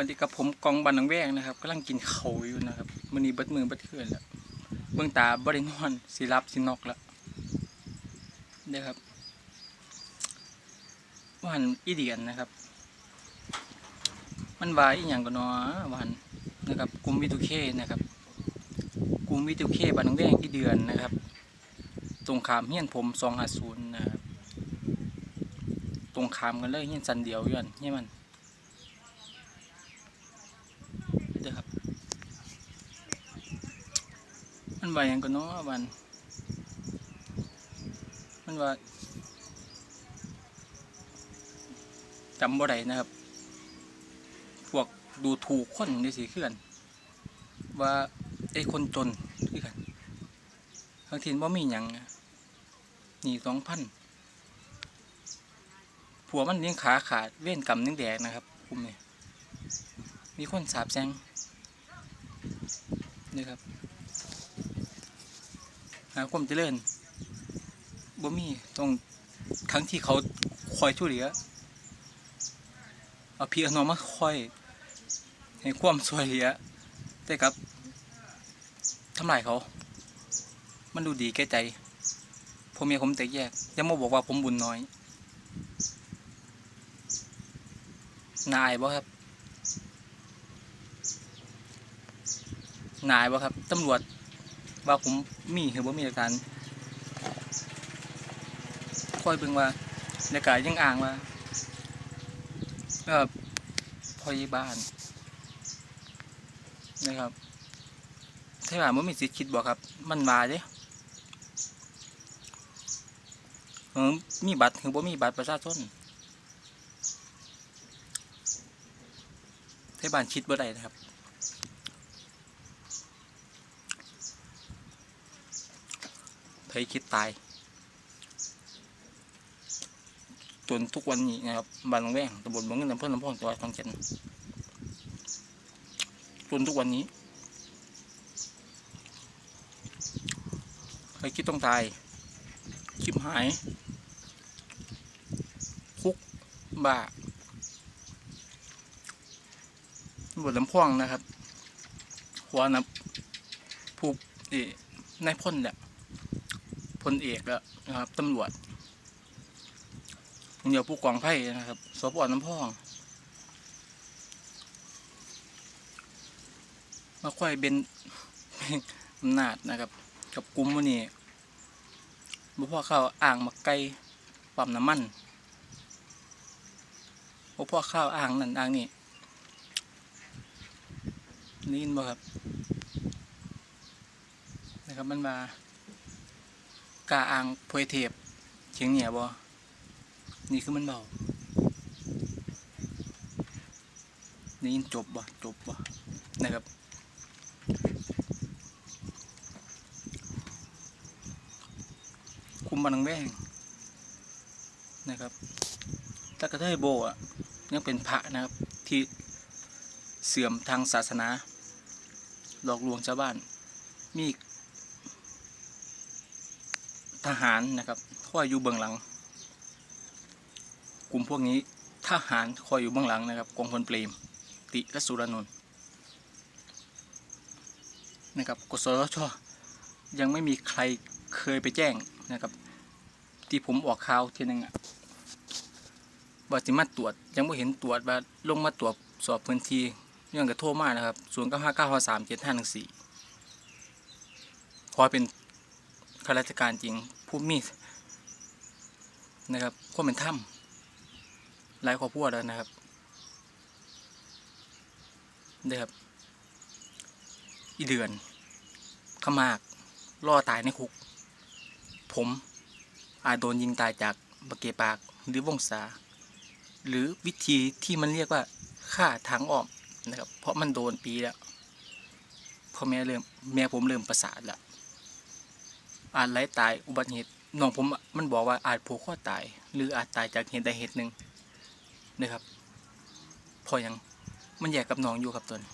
วันนี้กับผมกองบันนังแวงนะครับกำลังกินเขาอยู่นะครับมื้อนี้บิดมือบิดคืนแล้วเบื้องตาบ่ได้นอนสิรับสินอกแล้วเด้อครับวันอีเดียนนะครับ มันว่าอีหยังก็นาะวาหันนะครับกลุ่มวิทูเคนะครับกลุ่มวิทูเคบันนังแวงอีเดือนนะครับ ตรงขามเฮียนผม250นะครับตรงขามกันเลยเฮียนสันเดียวอยู่อันเฮียมัน เด้อครับ มันว่าหยังก็เนาะมันมันว่าจำบ่ได้นะครับ พวกดูถูกคนนี่สิคือกัน ว่าไอ้คนจนคือกันบางทีบ่ามีหยังหนีสองพันผัวมันเลี้ยงขาขาดเว้นกรรมนึงแดกนะครับคุมนี่มีคนสาบแซงนี่ครับาความเจริญบ่มีตรงทั้งที่เขาคอยช่วยเหลือเอาพี่อน้องมาคอยให้ความช่วยเหลือแต่กับทำลายเขา มันดูดีแก่ใจพ่อเมียผมแตกแยกยังมาบอกว่าผมบุญน้อย นายบ่ครับ นายบ่ครับตำรวจ ว่าผมมีหรือว่ามีหลักฐานคอยเบิ่งว่าในกายยังอ้างว่าเออพอยบ้านนะครับถ้าว่ามันมีสิทธิ์คิดบ่ครับ มันมาเด้เออมีบัตรหรือบ่มีบัตรประชาชนเทศบาลคิดบ่ได้นะครับ ไผคิดตาย จนทุกวันนี้นะครับบ้านหนองแวงตำบลบางเงินอำเภอลำพองจังหวัดขอนแก่นจนทุกวันนี้ใครคิดต้องตายชิบหาย คุกบ้าตำบลลำพองนะครับหัวนะผู้เอ่นายพ่นแหละ ลเอกแล้วนะครับตำรวจเดี๋ยวผู้กองไพ่นะครับสพน้ำพอง มาค่อยเป็นอำนาจนะครับ กับกลุ่มวันนี้บ่พ่อเข้าอ่างมาไกลปั๊มน้ำมันบ่พ่อเข้าอ่างนั่นอ่างนี่นี่นบ่ครับนะครับมันมา กาอ่างพวยเทปเชียงเหนียบ่นี่คือมันเบานี่จบบ่จบบ่นะครับ คุมบันังแวงนะครับตะกระเทยโบอะยังเป็นพระนะครับที่เสื่อมทางศาสนา หลอกลวงชาวบ้านมี ทหารนะครับคอยอยู่เบื้องหลัง กลุ่มพวกนี้ทหารคอยอยู่เบื้องหลังนะครับกองพลเปรมติและสุรนนท์นะครับกสทชยังไม่มีใครเคยไปแจ้งนะครับ ที่ผมออกข่าวทีนึงอะว่าสิมาตรวจยังไม่เห็นตรวจว่าลงมาตรวจสอบพื้นที่ยังกระโทรมากนะครับศูนย์เก้าห้าเก้าสามเจ็ดห้าหนึ่งสี่ขอเป็นข้าราชการจริง ผู้มีนะครับควเป็นถ้ำหลายครอบครัวแล้วนะครับเด้อครับ อีเดือนขมากล่อตายในคุก ผมอาจโดนยิงตายจากบะเกปากหรือวงศา หรือวิธีที่มันเรียกว่าฆ่าทางอ้อมนะครับ เพราะมันโดนปีแล้วพอแม่เริ่มแม่ผมเริ่มประสาทแล้ว อาจไหลตายอุบัติเหตุน้องผมมันบอกว่าอาจผูกคอตาย หรืออาจตายจากเหตุใดเหตุหนึ่งนะครับ พอยังมันแยกกับน้องอยู่ครับตัวนี้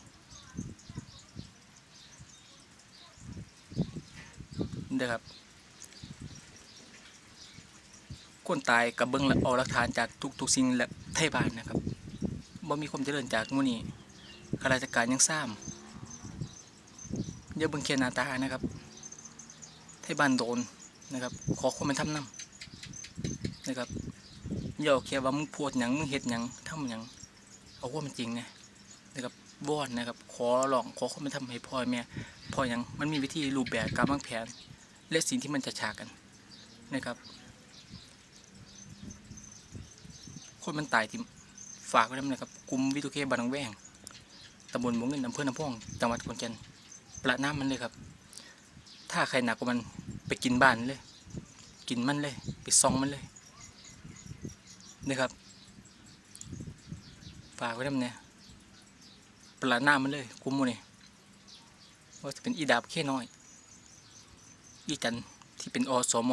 นะครับคนตายกับเบิ้งและเอาหลักฐานจากทุกๆสิ่งและไทยบ้านนะครับบ่มีความเจริญจากมูนี้ข้าราชการยังซ้ำเดี๋ยวเบิ่งเขียนนาตานะครับ ไทยบ้านโดนนะครับ ขอความเป็นธรรมนำนะครับอย่าเอาแค่ว่ามึงพูดหยังมึงเฮ็ดหยังทำหยังเอาว่ามันจริงนะนะครับวอนนะครับ ขอร้องขอความเป็นธรรมให้พ่อแม่พ่อหยังมันมีวิธีรูปแบบการวางแผน และสิ่งที่มันจะฉากกันนะครับ คนมันตายที่ฝากไว้ด้วยนะครับกลุ่มวิทุเคบานหนองแวงตำบลหมวงเงินอำเภอน้ำพองจังหวัดขอนแก่นประน้ำมันเลยครับ ถ้าใครหนักกว่ามันไปกินบ้านเลย กินมันเลย ไปซองมันเลยนะครับฝากไว้ด้วเนี่ยประน้ำมันเลยกลุ่มมันนี่ว่าจะเป็นอีดาบเข้น้อย อีจันที่เป็นอสม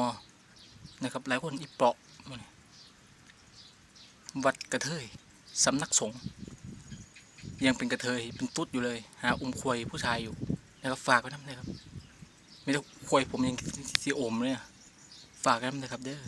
นะครับหลายคนอีเปราะหมู่นี่วัดกระเทยสำนักสงฆ์ยังเป็นกระเทยเป็นตุ๊ดอยู่เลย หาอุ้มควยผู้ชายอยู่นะครับฝากไว้น้ำเลยครับ ไม่ต้องควยผมยังซีโอมเลยอะฝากกันนะครับเด้อ